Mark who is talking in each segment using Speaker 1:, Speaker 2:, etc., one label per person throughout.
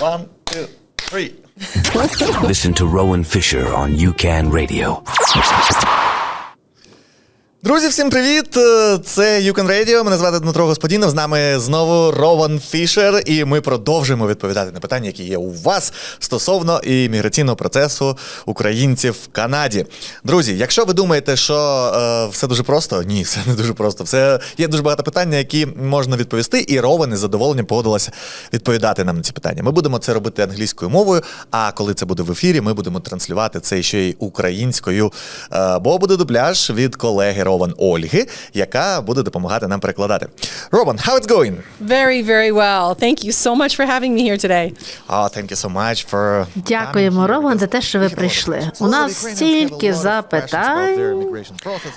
Speaker 1: One, two, three.
Speaker 2: Listen to Rowan Fisher on UCAN Radio.
Speaker 1: Друзі, всім привіт! Е, Це Юкен Radio. Мене звати Дмитро Господінов. З нами знову Рован Фішер, і ми продовжуємо відповідати на питання, які є у вас стосовно імміграційного процесу українців в Канаді. Друзі, якщо ви думаєте, що е, все дуже просто, ні, все не дуже просто. Все є дуже багато питань, які можна відповісти, і Рован із задоволенням погодилася відповідати нам на ці питання. Ми будемо це робити англійською мовою. А коли це буде в ефірі, ми будемо транслювати це ще й українською, е, бо буде дубляж від колеги Рован Ольги, яка буде допомагати нам перекладати. Рован, how it's going?
Speaker 3: Very, very well. Thank you so much for having me here today.
Speaker 1: Oh, thank you so much for
Speaker 4: Дякуємо, Рован, за те, що ви прийшли. У нас стільки запитань,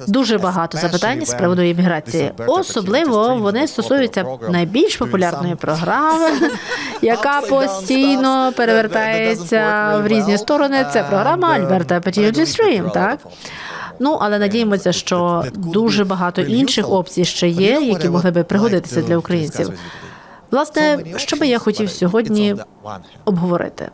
Speaker 4: дуже багато запитань з приводу імміграції. Особливо вони стосуються найбільш популярної програми, яка постійно перевертається в різні сторони. Це програма Альберта Opportunity Stream, так? Ну, але надіємося, що дуже багато інших опцій ще є, які могли би пригодитися для українців. Власне, що би я хотів сьогодні обговорити.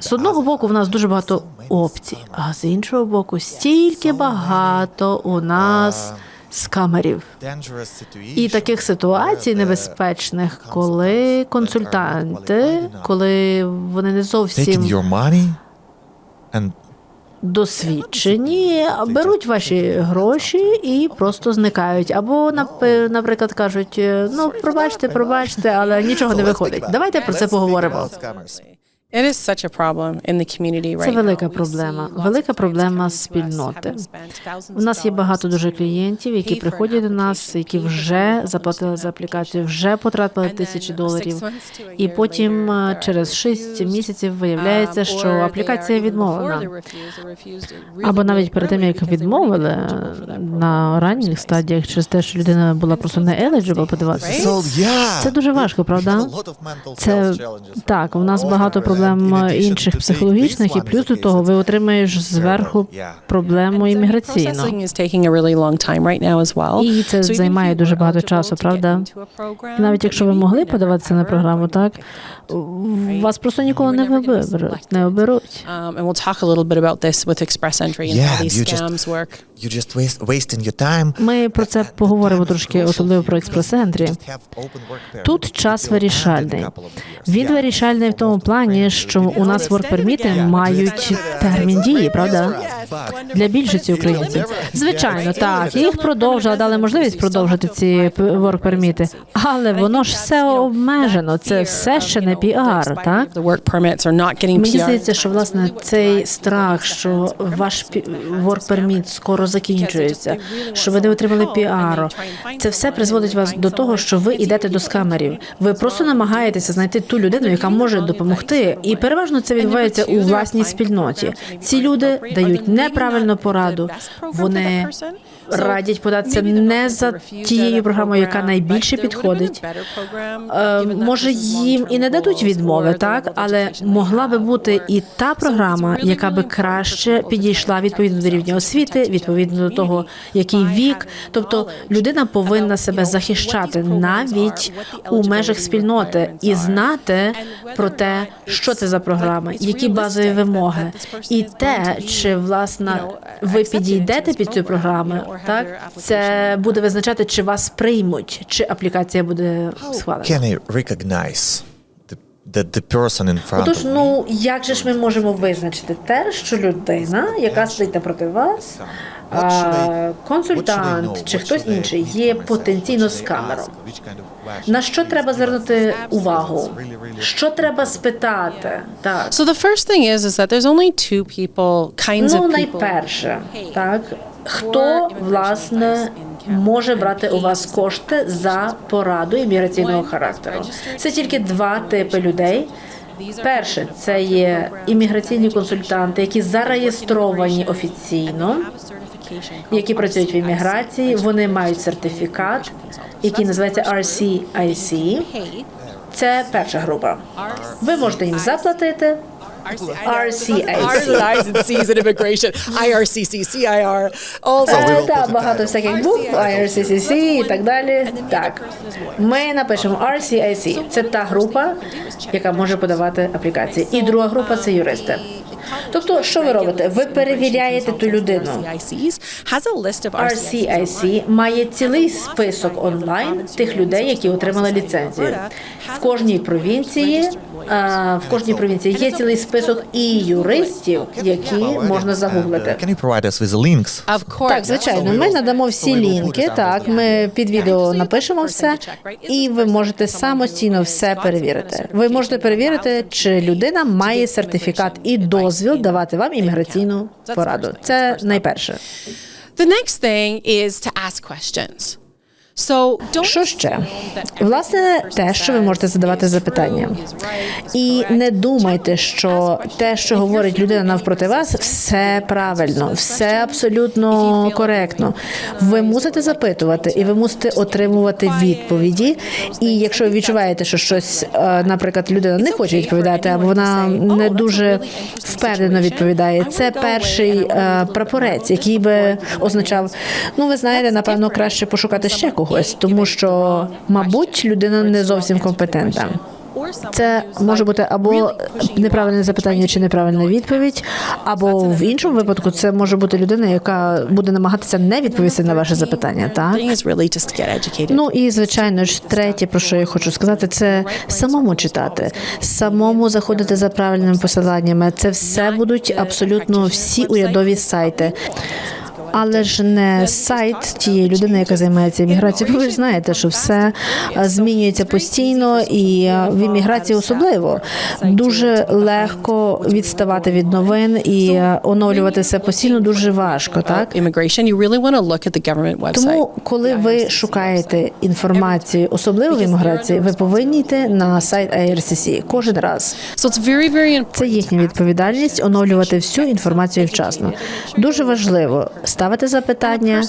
Speaker 4: З одного боку, в нас дуже багато опцій, а з іншого боку, стільки багато у нас скамерів. І таких ситуацій небезпечних, коли консультанти, коли вони не зовсім досвідчені, беруть ваші гроші і просто зникають. Або напи- наприклад кажуть: ну пробачте, пробачте, але нічого не виходить. Давайте про це поговоримо.
Speaker 3: It is such a problem in the community right
Speaker 4: Це велика проблема, велика проблема спільноти. У нас є багато дуже клієнтів, які приходять до нас, які вже заплатили за аплікацію, вже потратили тисячі доларів. І потім е, через 6 місяців виявляється,
Speaker 3: um,
Speaker 4: що
Speaker 3: or they are
Speaker 4: аплікація відмовлена. Або навіть перед тим, як відмовили
Speaker 3: eligible
Speaker 4: на ранніх стадіях через те, що людина була просто нееледжибл подаватися.
Speaker 1: So.
Speaker 4: Це дуже важко, правда? Це так, у нас багато проблем інших психологічних, і плюс до того ви отримаєш зверху проблему імміграційну. І це займає дуже багато часу, правда? І навіть якщо ви могли подаватися на програму, так вас просто ніколи не виберуть, не оберуть.
Speaker 3: Um.
Speaker 4: Ми про це поговоримо трошки, особливо про експрес-ентрі. Тут час вирішальний. Він вирішальний в тому плані, що у нас work permit мають термін дії, правда? Для більшості українців. Звичайно, так. Їх продовжили, дали можливість продовжити ці ворк-перміти. Але воно ж все обмежено. Це все ще не піар, так? Мені здається, що власне цей страх, що ваш ворк-перміт скоро закінчується, що ви не отримали піару. Це все призводить вас до того, що ви йдете до скамерів. Ви просто намагаєтеся знайти ту людину, яка може допомогти, і переважно це відбувається у власній спільноті. Ці люди дають неправильну пораду. Вони радять податися не за тією програмою, яка найбільше підходить. Е, Може, їм і не дадуть відмови, так але могла би бути і та програма, яка би краще підійшла відповідно до рівня освіти, відповідно до того, який вік. Тобто людина повинна себе захищати навіть у межах спільноти і знати про те, що це за програми, які базові вимоги, і те, чи власне ви підійдете під цю програму, так? це буде визначати, чи вас приймуть, чи аплікація буде схвалена.
Speaker 1: Recognize the, person in front
Speaker 4: Отож, ну як же ж ми можемо визначити? Те, що людина, яка сидить напроти вас, консультант чи хтось інший, є потенційно скамером? На що треба звернути увагу? Що треба спитати? Так.
Speaker 3: So the first thing is is that there's only two people, kinds
Speaker 4: Ну,
Speaker 3: of people.
Speaker 4: найперше, так хто власне може брати у вас кошти за пораду імміграційного характеру? Це тільки два типи людей. Перше, це є імміграційні консультанти, які зареєстровані офіційно, які працюють в імміграції. Вони мають сертифікат, який називається RCIC. Це перша група. Ви можете їм заплатити, RCIC.
Speaker 3: R's and immigration. IRCC, CIR, all
Speaker 1: So we
Speaker 4: Е,
Speaker 1: will
Speaker 4: Та
Speaker 1: put it
Speaker 4: багато всяких букв, IRCCC і так далі. Так, ми напишемо RCIC. Це та група, яка може подавати аплікації. І друга група це юристи. Тобто, що ви робите? Ви перевіряєте ту людину. RCIC має цілий список онлайн тих людей, які отримали ліцензію. В кожній провінції в кожній провінції є цілий список і юристів, які можна загуглити. Так, звичайно, ми надамо всі лінки. Так, ми під відео напишемо все, і ви можете самостійно все перевірити. Ви можете перевірити, чи людина має сертифікат і дозвіл давати вам імміграційну пораду. Це найперше.
Speaker 3: The next thing is to ask questions.
Speaker 4: Що ще? Власне, те, що ви можете задавати запитання. І не думайте, що те, що говорить людина навпроти вас, все правильно, все абсолютно коректно. Ви мусите запитувати, і ви мусите отримувати відповіді. І якщо ви відчуваєте, що щось, е, наприклад, людина не хоче відповідати, або вона не дуже впевнено відповідає, це перший е, прапорець, який би означав: ну ви знаєте, напевно, краще пошукати ще когось, тому що, мабуть, людина не зовсім компетентна. Це може бути або неправильне запитання чи неправильна відповідь, або в іншому випадку це може бути людина, яка буде намагатися не відповісти на ваше запитання. Так ну і звичайно ж, третє, про що я хочу сказати, це самому читати, самому заходити за правильними посиланнями. Це все будуть абсолютно всі урядові сайти. Але ж не сайт тієї людини, яка займається імміграцією. Ви ж знаєте, що все е, змінюється постійно, і в імміграції особливо дуже легко відставати від новин і е, оновлювати все постійно дуже важко, так
Speaker 3: website.
Speaker 4: тому, коли ви шукаєте інформацію, особливо в імміграції, ви повинні йти на сайт IRCC кожен раз. Це їхня відповідальність оновлювати всю інформацію вчасно. Дуже важливо ставити запитання,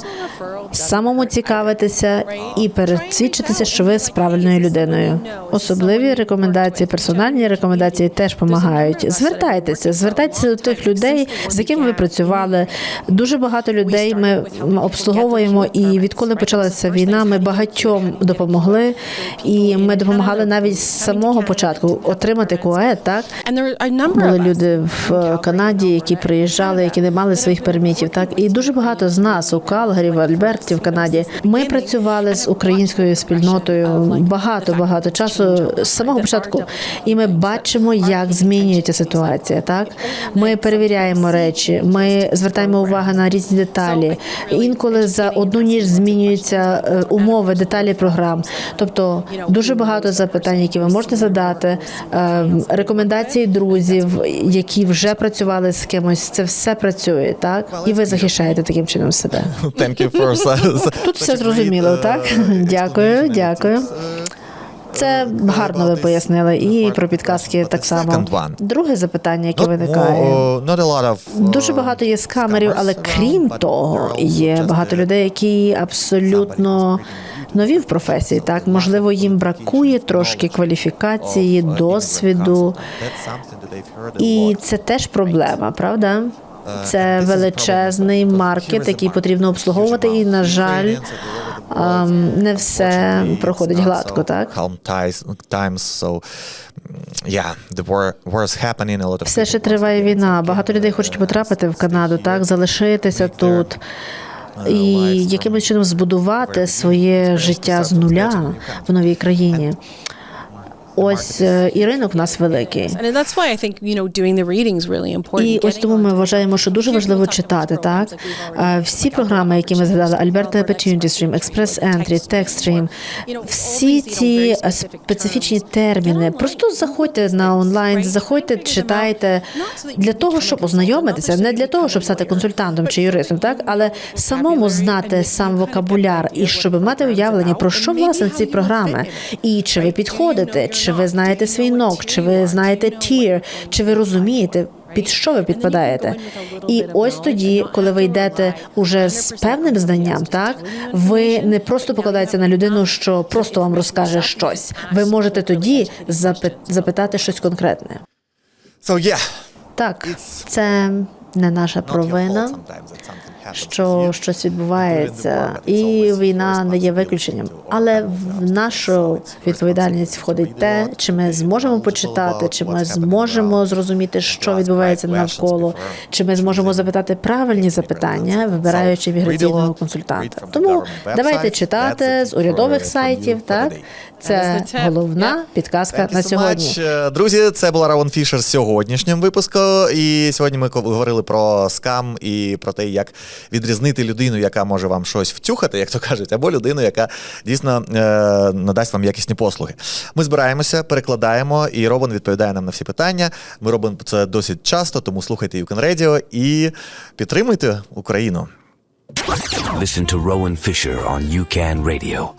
Speaker 4: самому цікавитися і пересвідчитися, що ви з правильною людиною. Особливі рекомендації, персональні рекомендації теж допомагають. Звертайтеся, звертайтеся до тих людей, з якими ви працювали. Дуже багато людей ми обслуговуємо, і відколи почалася війна, ми багатьом допомогли, і ми допомагали навіть з самого початку отримати КУЕ, так були люди в е, Канаді, які приїжджали, які не мали своїх пермітів. Так і дуже багато з нас у Калгарі, в Альберті, в Канаді. Ми працювали з українською спільнотою багато багато часу з самого початку, і ми бачимо, як змінюється ситуація. Так ми перевіряємо речі, ми звертаємо увагу на різні деталі. Інколи за одну ніч змінюються е, умови, деталі програм. Тобто дуже багато запитань, які ви можете задати, е, рекомендації друзів, які вже працювали з кимось. Це все працює, так і ви захищаєте таким чином себе.
Speaker 1: Thank you for
Speaker 4: Тут все зрозуміло, так? Дякую, дякую. Це гарно ви пояснили, і про підказки так само. Друге запитання, яке виникає.
Speaker 1: uh,
Speaker 4: Дуже багато є скамерів, але крім того, є багато людей, які абсолютно нові в професії. Так можливо, їм бракує трошки кваліфікації, досвіду, і це теж проблема, правда? Це величезний маркет, який потрібно обслуговувати, і на жаль, не все проходить гладко, так?
Speaker 1: Mm,
Speaker 4: Все ще триває війна. Багато людей хочуть потрапити в Канаду, так залишитися тут. І якимось чином збудувати своє життя з нуля в новій країні. Ось е, і ринок в нас великий. І ось тому ми вважаємо, що дуже важливо читати. Так Е, всі програми, які ми згадали, Alberta Opportunity Stream, Express Entry, Text Stream, всі ці е, специфічні терміни. Просто заходьте на онлайн, заходьте, читайте для того, щоб ознайомитися, не для того, щоб стати консультантом чи юристом, так але самому знати сам вокабуляр і щоб мати уявлення про що власне ці програми, і чи ви підходите, чи ви знаєте свій нок, чи ви знаєте tier, чи ви розумієте. Під що ви підпадаєте? І ось тоді, коли ви йдете уже з певним знанням, так ви не просто покладаєтеся на людину, що просто вам розкаже щось. Ви можете тоді запитати щось конкретне.
Speaker 1: So yeah,
Speaker 4: Так, це не наша провина. Що щось відбувається, і війна не є виключенням. Але в нашу відповідальність входить те, чи ми зможемо почитати, чи ми зможемо зрозуміти, що відбувається навколо, чи ми зможемо запитати правильні запитання, вибираючи міграційного консультанта. Тому давайте читати з урядових сайтів. Так це головна підказка на сьогодні.
Speaker 1: Е, Друзі, це була Равон Фішер з сьогоднішнім випуском. І сьогодні ми говорили про скам і про те, як відрізнити людину, яка може вам щось втюхати, як то кажуть, або людину, яка дійсно е, надасть вам якісні послуги. Ми збираємося, перекладаємо, і Робин відповідає нам на всі питання. Ми робимо це досить часто, тому слухайте Юкен Radio і підтримуйте Україну.
Speaker 2: Listen to Rowan Fisher on UCAN Radio.